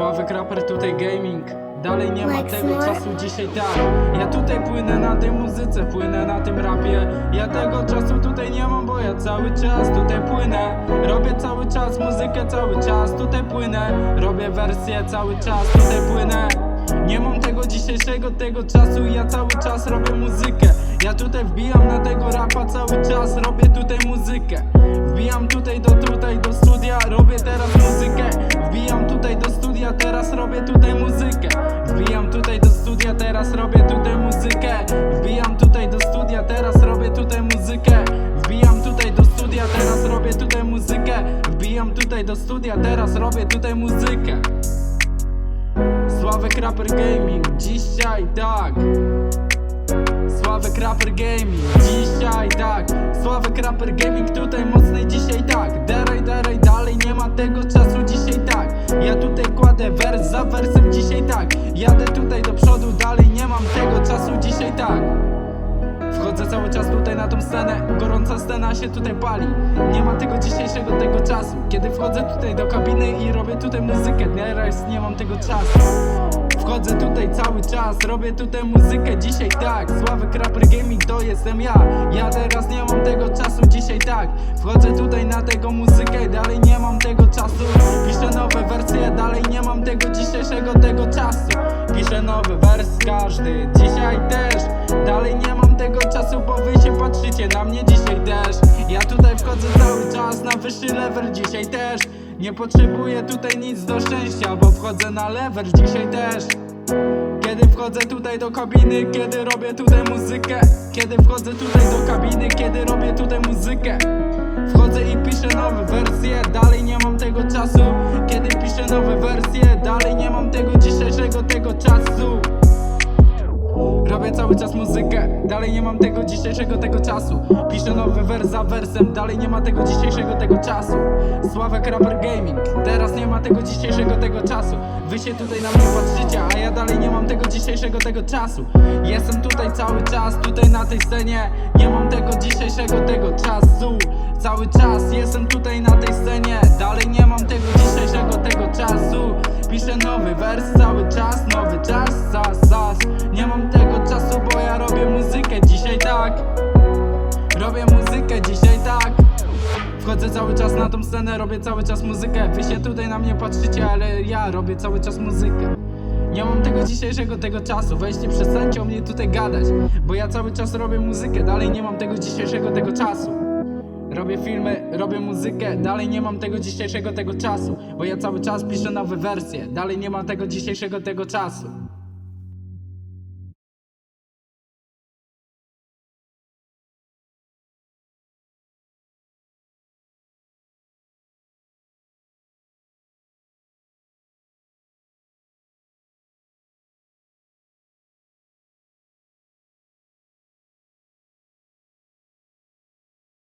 Sławek raper tutaj gaming. Dalej nie ma tego czasu dzisiaj tak. Ja tutaj płynę na tej muzyce, płynę na tym rapie. Ja tego czasu tutaj nie mam, bo ja cały czas tutaj płynę. Robię cały czas muzykę, cały czas tutaj płynę. Robię wersję, cały czas tutaj płynę. Nie mam tego dzisiejszego, tego czasu. Ja cały czas robię muzykę. Ja tutaj wbijam na tego rapa cały czas Robię tutaj muzykę tutaj muzykę. Wbijam tutaj do studia Teraz robię tutaj muzykę. Wbijam tutaj do studia Teraz robię tutaj muzykę. Wbijam tutaj do studia Teraz robię tutaj muzykę. Wbijam tutaj do studia Teraz robię tutaj muzykę. Sławek Rapper Gaming, dzisiaj tak. Sławek Rapper Gaming, dzisiaj tak. Sławek Rapper Gaming, tutaj mocny dzisiaj tak. Deraj, deraj, dalej nie ma tego czasu Ja tutaj kładę wers za wersem dzisiaj tak. Jadę tutaj do przodu, dalej nie mam tego czasu dzisiaj tak. Wchodzę cały czas tutaj na tą scenę. Gorąca scena się tutaj pali. Nie ma tego dzisiejszego tego Kiedy wchodzę tutaj do kabiny i robię tutaj muzykę Teraz nie mam tego czasu. Wchodzę tutaj cały czas, robię tutaj muzykę dzisiaj tak. Sławek Rapper Gaming to jestem ja. Ja teraz nie mam tego czasu dzisiaj tak. Wchodzę tutaj na tego muzykę dalej nie mam tego czasu. Piszę nowe wersje, dalej nie mam tego dzisiejszego tego czasu. Piszę nowy wers każdy, dzisiaj też Dalej nie mam tego czasu, bo wy się patrzycie na mnie dzisiaj też. Ja tutaj wchodzę cały czas na wyższy level dzisiaj też. Nie potrzebuję tutaj nic do szczęścia, bo wchodzę na level dzisiaj też. Kiedy wchodzę tutaj do kabiny, kiedy robię tutaj muzykę. Kiedy wchodzę tutaj do kabiny, kiedy robię tutaj muzykę. Wchodzę i piszę nowe wersje, dalej nie mam tego czasu. Kiedy piszę nowe wersje, dalej nie mam tego dzisiejszego tego czasu cały czas muzykę, dalej nie mam tego dzisiejszego tego czasu. Piszę nowy wers za wersem, dalej nie ma tego dzisiejszego tego czasu. Sławek Rapper Gaming, teraz nie ma tego dzisiejszego tego czasu. Wy się tutaj na mnie patrzycie, a ja dalej nie mam tego dzisiejszego tego czasu. Jestem tutaj cały czas, tutaj na tej scenie. Nie mam tego dzisiejszego tego czasu. Cały czas jestem tutaj na tej scenie. Dalej nie mam tego dzisiejszego tego czasu. Piszę nowy wers cały czas, nowy czas, zas, zas Nie mam tego bo ja robię muzykę dzisiaj tak. Robię muzykę dzisiaj tak. Wchodzę cały czas na tą scenę, robię cały czas muzykę. Wy się tutaj na mnie patrzycie, ale ja robię cały czas muzykę. Nie mam tego dzisiejszego tego czasu, weźcie przestańcie o mnie tutaj gadać Bo ja cały czas robię muzykę, dalej nie mam tego dzisiejszego tego czasu. Robię filmy, robię muzykę, dalej nie mam tego dzisiejszego tego czasu Bo ja cały czas piszę nowe wersje, dalej nie mam tego dzisiejszego tego czasu